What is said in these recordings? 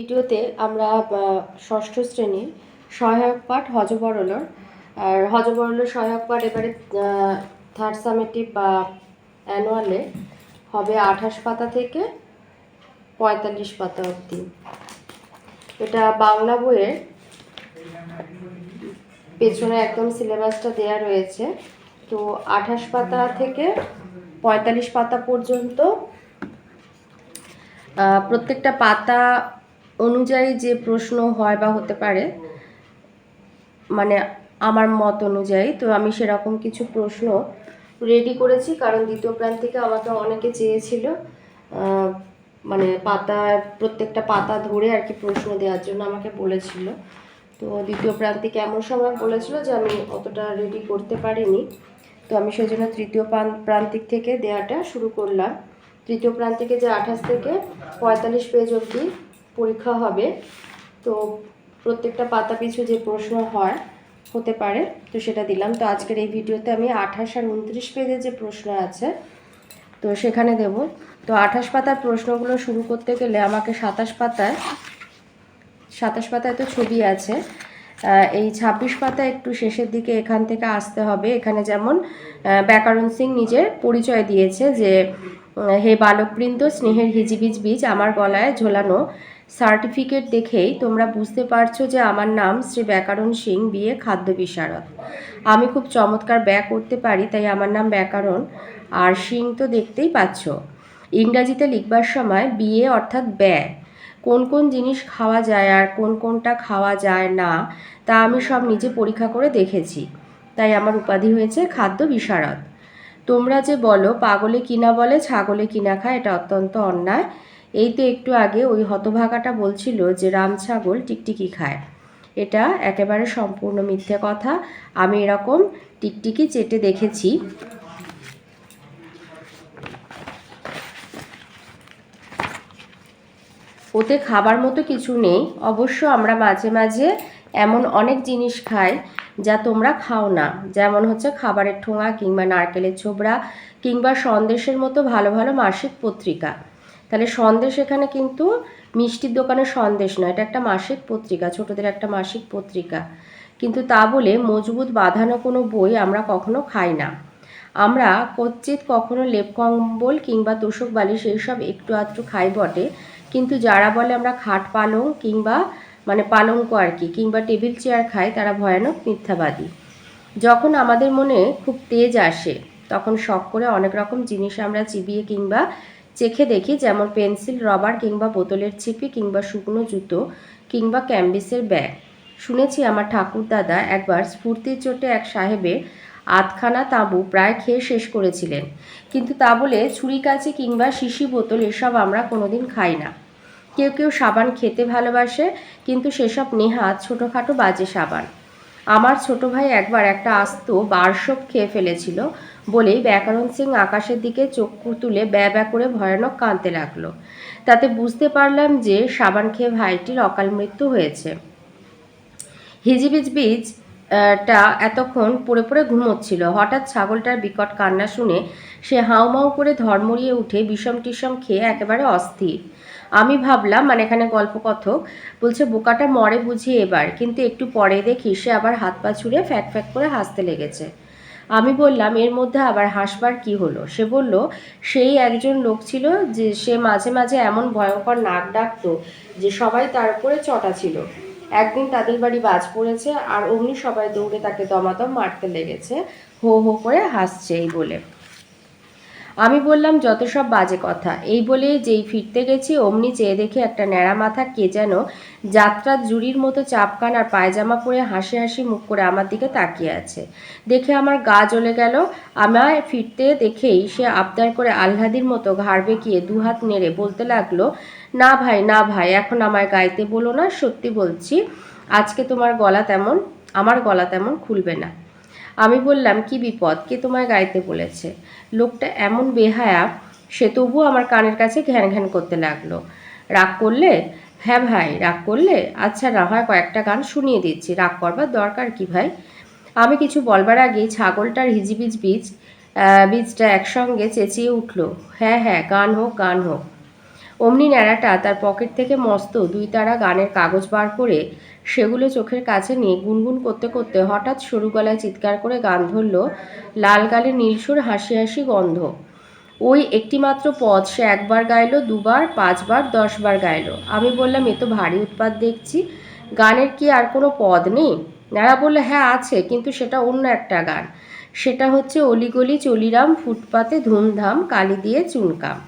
ভিডিওতে আমরা ষষ্ঠ শ্রেণির সহায়ক পাঠ হজবরলর আর হজবরলর সহায়ক পাঠ এবারে থার্ড সামেটিভ বা অ্যানুয়ালে হবে আঠাশ পাতা থেকে পঁয়তাল্লিশ পাতা অবধি। এটা বাংলা বইয়ের পেছনে একদম সিলেবাসটা দেয়া রয়েছে। তো আঠাশ পাতা থেকে পঁয়তাল্লিশ পাতা পর্যন্ত প্রত্যেকটা পাতা অনুযায়ী যে প্রশ্ন হয় বা হতে পারে মানে আমার মত অনুযায়ী, তো আমি সেরকম কিছু প্রশ্ন রেডি করেছি। কারণ দ্বিতীয় প্রান্তিকে আমাকে অনেকে চেয়েছিল মানে পাতা, প্রত্যেকটা পাতা ধরে আর কি প্রশ্ন দেওয়ার জন্য আমাকে বলেছিল। তো দ্বিতীয় প্রান্তিকে এমন সময় বলেছিল যে আমি অতটা রেডি করতে পারিনি। তো আমি সেই জন্য তৃতীয় প্রান- প্রান্তিক থেকে দেওয়াটা শুরু করলাম। তৃতীয় প্রান্তিকে যে আঠাশ থেকে পঁয়তাল্লিশ পেজ অবধি পরীক্ষা হবে। তো প্রত্যেকটা পাতা পিছু যে প্রশ্ন হয়, হতে পারে, তো সেটা দিলাম। তো আজকের এই ভিডিওতে আমি আঠাশ আর উনত্রিশ পেজে যে প্রশ্ন আছে, তো সেখানে দেব। তো আঠাশ পাতার প্রশ্নগুলো শুরু করতে গেলে আমাকে সাতাশ পাতায় সাতাশ পাতায় তো ছবি আছে। এই ছাব্বিশ পাতা একটু শেষের দিকে এখান থেকে আসতে হবে। এখানে যেমন ব্যাকরণ সিং নিজের পরিচয় দিয়েছে যে হে বালকবৃন্দ, স্নেহের হিজিবিজ বীজ আমার গলায় ঝোলানো। সার্টিফিকেট দেখেই তোমরা বুঝতে পারছ যে আমার নাম শ্রী ব্যাকরণ সিং, বিয়ে খাদ্য বিশারদ। আমি খুব চমৎকার ব্যয় করতে পারি, তাই আমার নাম ব্যাকরণ। আর সিং তো দেখতেই পাচ্ছ। ইংরাজিতে লিখবার সময় বিয়ে অর্থাৎ ব্যয়। কোন কোন জিনিস খাওয়া যায় আর কোন কোনটা খাওয়া যায় না, তা আমি সব নিজে পরীক্ষা করে দেখেছি। তাই আমার উপাধি হয়েছে খাদ্য বিশারদ। তোমরা যে বলো, পাগলে কিনা বলে ছাগলে কিনা খায়, এটা অত্যন্ত অন্যায়। এই তো একটু আগে ওই হতভাগাটা বলছিল যে রাম ছাগল টিকটিকি খায়। এটা একেবারে সম্পূর্ণ মিথ্যে কথা। আমি এরকম টিকটিকি চেটে দেখেছি। ওতে খাবার মতো কিছু নেই। অবশ্য আমরা মাঝে মাঝে এমন অনেক জিনিস খাই যা তোমরা খাও না। যেমন হচ্ছে খাবারের ঠোঙা কিংবা নারকেলের ছোবড়া কিংবা সন্দেশের মতো ভালো ভালো মাসিক পত্রিকা। তাহলে সন্দেশ এখানে কিন্তু মিষ্টির দোকানের সন্দেশ নয়, এটা একটা মাসিক পত্রিকা, ছোটদের একটা মাসিক পত্রিকা। কিন্তু তা বলে মজবুত বাঁধানো কোনো বই আমরা কখনো খাই না। আমরা কচ্চিত কখনো লেপ কম্বল কিংবা তোষক বালিশ এইসব একটু আধটু খাই বটে, কিন্তু যারা বলে আমরা খাট পালং কিংবা মানে পালঙ্ক আর কি, কিংবা টেবিল চেয়ার খাই, তারা ভয়ানক মিথ্যাবাদী। যখন আমাদের মনে খুব তেজ আসে, তখন শখ করে অনেক রকম জিনিস আমরা চিবিয়ে কিংবা চেখে দেখি যেমন পেন্সিল, রবার কিংবা বোতলের ছিপি কিংবা শুকনো জুতো কিংবা ক্যাম্বিসের ব্যাগ। শুনেছি আমার ঠাকুর দাদা একবার স্ফূর্তির চোটে এক সাহেবের আধখানা তাঁবু প্রায় খেয়ে শেষ করেছিলেন। কিন্তু তা বলে ছুরি কাচি কিংবা শিশি বোতল এসব আমরা কোনোদিন খাই না। কেউ কেউ সাবান খেতে ভালোবাসে, কিন্তু সেসব নেহাত ছোটোখাটো বাজে সাবান। আমার ছোট ভাই একবার একটা আস্ত বার্ষক খেয়ে ফেলেছিল বলেই ব্যাকরণ সিং আকাশের দিকে চক্ষু তুলে ব্যা ব্যা করে ভয়ানক কাঁদতে লাগল। তাতে বুঝতে পারলাম যে সাবান খেয়ে ভাইটির অকাল মৃত্যু হয়েছে। হিজিবিজ বীজ টা এতক্ষণ পড়ে পড়ে ঘুমোচ্ছিল। হঠাৎ ছাগলটার বিকট কান্না শুনে সে হাউমাউ করে ধর্মড়িয়ে উঠে বিষম টিসম খেয়ে একেবারে অস্থির। আমি ভাবলাম মানে এখানে গল্পকথক, বলছে, বোকাটা মরে বুঝি এবার, কিন্তু একটু পরে দেখি সে আবার হাত পা ছুঁড়ে ফ্যাক ফ্যাক করে হাসতে লেগেছে। আমি বললাম, এর মধ্যে আবার হাসবার কি হলো? সে বলল, সেই একজন লোক ছিল যে সে মাঝে মাঝে এমন ভয়ঙ্কর নাক ডাকতো যে সবাই তার উপরে চটা ছিল। একদিন তাদের বাড়ি বাজ পড়েছে আর অমনি সবাই দৌড়ে তাকে দমাদম মারতে লেগেছে। হো হো করে হাসছে এই বলে। আমি বললাম, যত সব বাজে কথা। এই বলে যেই ফিরতে গেছি, অমনি চেয়ে দেখে একটা ন্যাড়া মাথা কে যেন যাত্রার জুড়ির মতো চাপকান আর পায়জামা পরে হাসি হাসি মুখ করে আমার দিকে তাকিয়ে আছে। দেখে আমার গা জ্বলে গেল। আমায় ফিরতে দেখেই সে আবদার করে আহ্লাদির মতো ঘাড় বেঁকিয়ে দুহাত নেড়ে বলতে লাগল, না ভাই না ভাই, এখন আমায় গাইতে বলো না, সত্যি বলছি, আজকে তোমার গলা তেমন, আমার গলা তেমন খুলবে না। আমি বললাম, কি বিপদ? কে তোমায় গাইতে বলেছে? লোকটা এমন বেহায়া, সে তবুও আমার কানের কাছে ঘ্যান ঘ্যান করতে লাগল। রাগ করলে? হ্যাঁ ভাই, রাগ করলে? আচ্ছা না হয় কয়েকটা গান শুনিয়ে দিচ্ছি, রাগ করবার দরকার কি ভাই? আমি কিছু বলবার আগেই ছাগলটার হিজিবিজ বীজ বীজটা একসঙ্গে চেঁচিয়ে উঠল। হ্যাঁ হ্যাঁ গান হোক গান হোক। অমনি ন্যাড়াটা তার পকেট থেকে মস্ত দুই তারা গানের কাগজ বার করে সেগুলো চোখের কাছে নিয়ে গুনগুন করতে করতে হঠাৎ সরু গলায় চিৎকার করে গান ধরল লাল গালে নীলসুর হাসি হাসি গন্ধ। ওই একটিমাত্র পদ সে একবার গাইলো, দুবার, পাঁচবার, দশবার গাইলো। আমি বললাম, এ তো ভারী উৎপাত দেখছি। গানের কি আর কোনো পদ নেই? ন্যাড়া বললে হ্যাঁ আছে, কিন্তু সেটা অন্য একটা গান। সেটা হচ্ছে অলিগলি চলিরাম, ফুটপাতে ধুমধাম, কালি দিয়ে চুনকাম।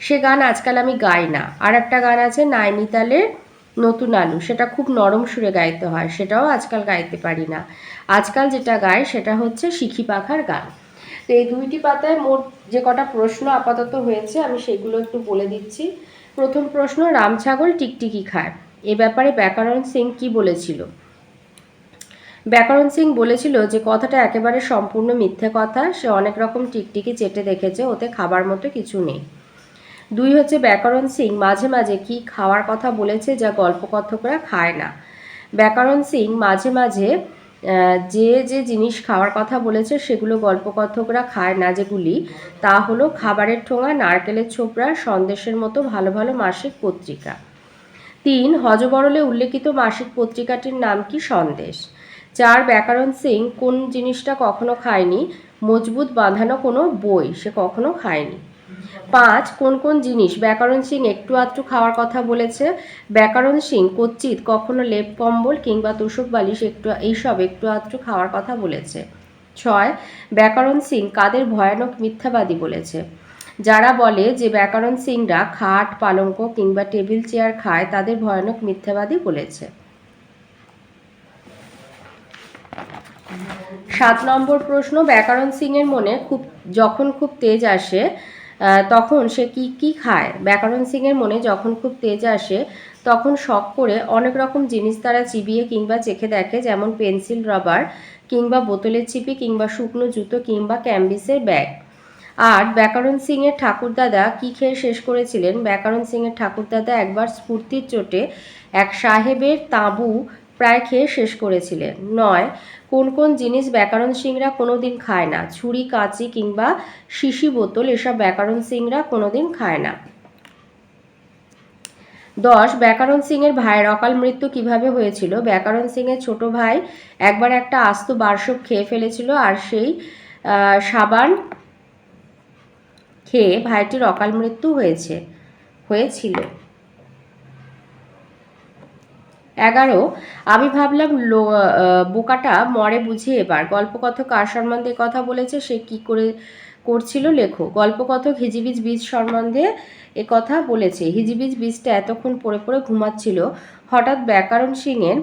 সে গান আজকাল আমি গাই না। আর একটা গান আছে নাইনিতালের নতুন আলু। সেটা খুব নরম সুরে গাইতে হয়, সেটাও আজকাল গাইতে পারি না। আজকাল যেটা গাই সেটা হচ্ছে শিখি পাখার গান। তো এই দুইটি পাতায় মোট যে কটা প্রশ্ন আপাতত হয়েছে, আমি সেগুলো একটু বলে দিচ্ছি। প্রথম প্রশ্ন, রাম ছাগল টিকটিকি খায়। এ ব্যাপারে ব্যাকরণ সিং কি বলেছিল? ব্যাকরণ সিং বলেছিল যে কথাটা একেবারে সম্পূর্ণ মিথ্যে কথা, সে অনেক রকম টিকটিকি চেটে দেখেছে, ওতে খাবার মতো কিছু নেই। দুই হচ্ছে ব্যাকরণ সিং মাঝে মাঝে কি খাওয়ার কথা বলেছে যা গল্পকথকরা খায় না। ব্যাকরণ সিং মাঝে মাঝে যে যে জিনিস খাওয়ার কথা বলেছে সেগুলো গল্পকথকরা খায় না যেগুলি, তা হলো খাবারের ঠোঙা, নারকেলের ছোবড়া সন্দেশের মতো ভালো ভালো মাসিক পত্রিকা। তিন হজবরলে উল্লেখিত মাসিক পত্রিকাটির নাম কি সন্দেশ? চার, ব্যাকরণ সিং কোন জিনিসটা কখনো খায়নি? মজবুত বাঁধানো কোনো বই সে কখনো খায়নি। পাঁচ, কোন কোন জিনিস? ব্যাকরণ সিং একটু আধটু খাওয়ার কথা বলেছে। ব্যাকরণ সিং, কচ্চিত, কখনো লেপ কম্বল কিংবা তোষক বালিশ একটু, এইসব একটু আধটু খাওয়ার কথা বলেছে। ছয়, ব্যাকরণ সিং কাদের ভয়ানক মিথ্যাবাদী বলেছে? যারা বলে যে ব্যাকরণ সিংরা খাট, পালঙ্ক কিংবা টেবিল চেয়ার খায়, তাদের ভয়ানক মিথ্যাবাদী বলেছে। সাত নম্বর প্রশ্ন, ব্যাকরণ সিংয়ের মনে খুব, যখন খুব তেজ আসে তখন সে কি কি খায়? ব্যাকরণ সিংয়ের মনে যখন খুব তেজ আসে, তখন শখ করে অনেক রকম জিনিস তারা চিবিয়ে কিংবা চেখে দেখে, যেমন পেন্সিল, রাবার, কিংবা বোতলের চিপি কিংবা শুকনো জুতো, কিংবা ক্যাম্বিসের ব্যাগ। আর ব্যাকরণ সিংয়ের ঠাকুরদাদা কি খেয়ে শেষ করেছিলেন? ব্যাকরণ সিংয়ের ঠাকুরদাদা একবার স্ফূর্তির চোটে এক সাহেবের তাঁবু প্রায় খেয়ে শেষ করেছিলেন। নয়, কোন কোন জিনিস ব্যাকরণ সিংরা কোনো দিন খায় না। ছুরি, কাঁচি কিংবা শিশি বোতল এসব ব্যাকরণ সিংরা কোনো দিন খায় না। দশ, ব্যাকরণ সিংয়ের ভাইয়ের অকাল মৃত্যু কীভাবে হয়েছিল? ব্যাকরণ সিংয়ের ছোট ভাই একবার একটা আস্ত বার্ষক খেয়ে ফেলেছিল আর সেই সাবান খেয়ে ভাইটির অকাল মৃত্যু হয়েছে, হয়েছিল। এগারো, আমি ভাবলাম বোকাটা মরে বুঝি এবার। গল্পকথক কার সম্বন্ধে কথা বলেছে, সে কি করে করছিল লেখো। গল্পকথক হিজিবিজ বীজ সম্বন্ধে এ কথা বলেছে। হিজিবিজ বীজটা এতক্ষণ পড়ে পড়ে ঘুমাচ্ছিল। হঠাৎ ব্যাকরণ সিংয়ের,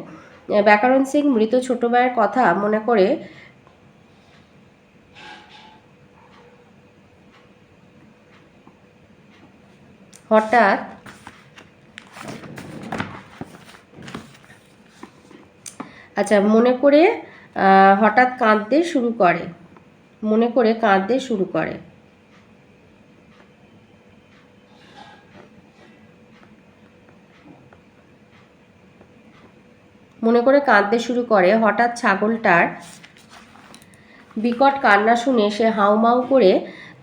ব্যাকরণ সিং মৃত ছোট ভাইয়ের কথা মনে করে হঠাৎ আচ্ছা মনে করে হঠাৎ কাঁদতে শুরু করে। মনে করে কাঁদতে শুরু করে। মনে করে কাঁদতে শুরু করে, হঠাৎ ছাগলটার বিকট কান্না শুনে সে হাউমাউ করে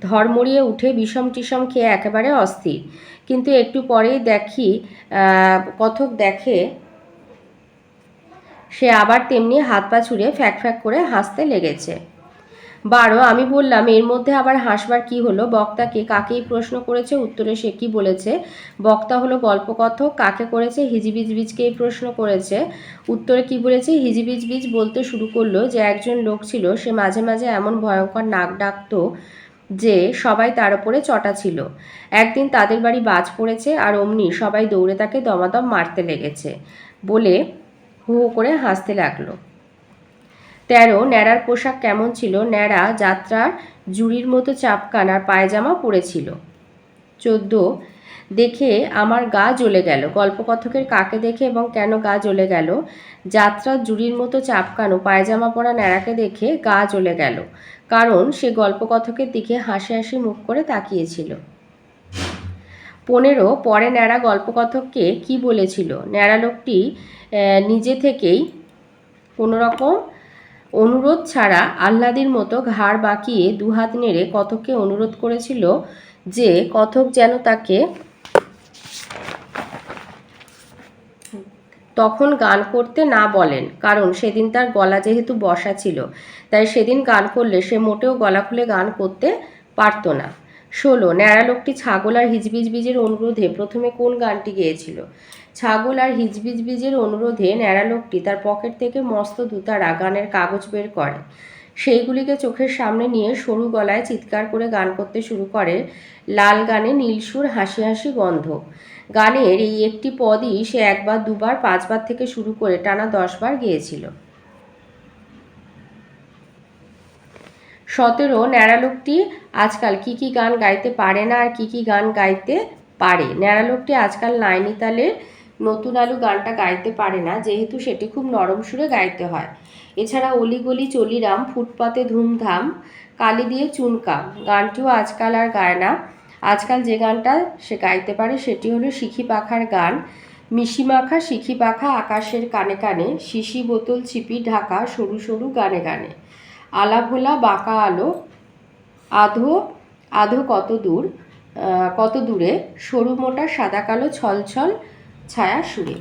ধর্মড়িয়ে উঠে বিষম টিসম খেয়ে একেবারে অস্থির। কিন্তু একটু পরেই দেখি কথক দেখে সে আবার তেমনি হাত পা ছুঁড়ে ফ্যাক ফ্যাক করে হাসতে লেগেছে। বারো, আমি বললাম, এর মধ্যে আবার হাসবার কি হলো? বক্তাকে কাকেই প্রশ্ন করেছে? উত্তরে সে কি বলেছে? বক্তা হলো গল্পকথক, কাকে করেছে? হিজিবিজ বীজকেই প্রশ্ন করেছে। উত্তরে কি বলেছে? হিজিবিজ বীজ বলতে শুরু করল যে একজন লোক ছিল, সে মাঝে মাঝে এমন ভয়ঙ্কর নাক ডাকতো যে সবাই তার উপরে চটা ছিল। একদিন তাদের বাড়ি বাজ পড়েছে আর অমনি সবাই দৌড়ে তাকে দমাদম মারতে লেগেছে বলে হু হু করে হাসতে লাগল। তেরো, ন্যাড়ার পোশাক কেমন ছিল? ন্যাড়া যাত্রার জুড়ির মতো চাপকান আর পায়জামা পরেছিল। চোদ্দ, দেখে আমার গা জ্বলে গেল। গল্পকথকের কাকে দেখে এবং কেন গা জ্বলে গেল? যাত্রার জুড়ির মতো চাপকানো পায়জামা পরা ন্যাড়াকে দেখে গা জ্বলে গেল। কারণ সে গল্পকথকের দিকে হাসি হাসি মুখ করে তাকিয়েছিল। পনেরো পরে ন্যাড়া গল্পকথককে কি বলেছিল? ন্যাড়া লোকটি নিজে থেকেই কোনো রকম অনুরোধ ছাড়া আহ্লাদির মতো ঘাড় বাঁকিয়ে দুহাত নেড়ে কথককে অনুরোধ করেছিল যে কথক যেন তাকে তখন গান করতে না বলেন, কারণ সেদিন তার গলা যেহেতু বসা ছিল, তাই সেদিন গান করলে সে মোটেও গলা খুলে গান করতে পারতো না। ষোলো, ন্যাড়া লোকটি ছাগল আর হিজবিজ বীজের অনুরোধে প্রথমে কোন গানটি গেয়েছিল? ছাগল আর হিজবিজ বীজের অনুরোধে ন্যাড়া লোকটি তার পকেট থেকে মস্ত দুতারা গানের কাগজ বের করে। সেইগুলিকে চোখের সামনে নিয়ে সরু গলায় চিৎকার করে গান করতে শুরু করে। লাল গানে নীলসুর হাসি হাসি গন্ধ। গানের এই একটি পদই সে একবার, দুবার, পাঁচবার থেকে শুরু করে টানা দশবার গেয়েছিল। সতেরো ন্যাড়ালোকটি আজকাল কি কি গান গাইতে পারে না আর কি কি গান গাইতে পারে? ন্যাড়া লোকটি আজকাল নাইনিতালের নতুন আলু গানটা গাইতে পারে না, যেহেতু সেটি খুব নরম সুরে গাইতে হয়। এছাড়া অলিগলি, চলিরাম, ফুটপাতে ধুমধাম, কালি দিয়ে চুনকাম গানটিও আজকাল আর গায় না। আজকাল যে গানটা সে গাইতে পারে সেটি হলো শিখি পাখার গান। মিশি মাখা, শিখি পাখা, আকাশের কানে কানে, শিশি বোতল ছিপি ঢাকা, সরু সরু গানে গানে। আলা ভোলা বাঁকা আলো, আধো আধো কত দূর কত দূরে, সরু মোটা সাদা কালো ছলছল ছায়া সুরে।